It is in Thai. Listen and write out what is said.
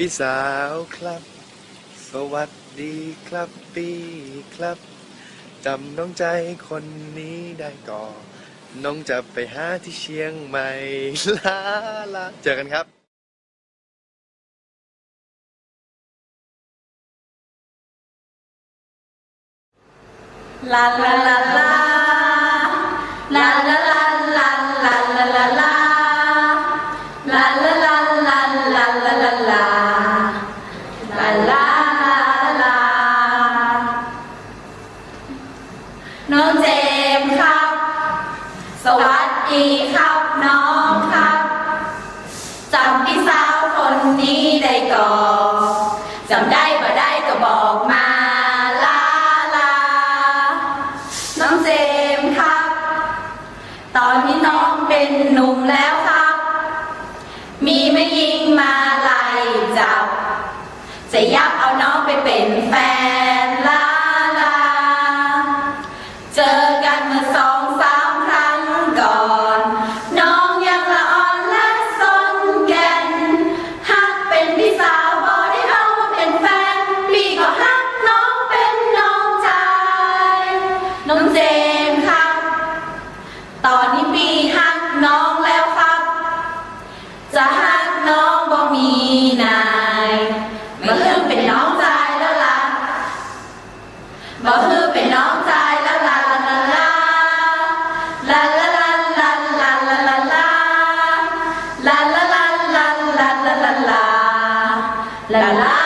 พี่สาวครับ สวัสดีครับพี่ครับจำน้องใจคนนี้ได้ก่อนน้องจะไปหาที่เชียงใหม่ลาลาเจอกันครับลาลาลาลาลาลา สวัสดีครับน้องครับจำพี่สาวคนนี้ได้ก่อนจำได้บ่ได้ก็บอกมาลาลา น้องเจมส์ครับ ตอนนี้น้องเป็นหนุ่มแล้วครับ มีไม่ยิงมาไล่จับ จะยับเอาน้องไปเป็นแฟน 来了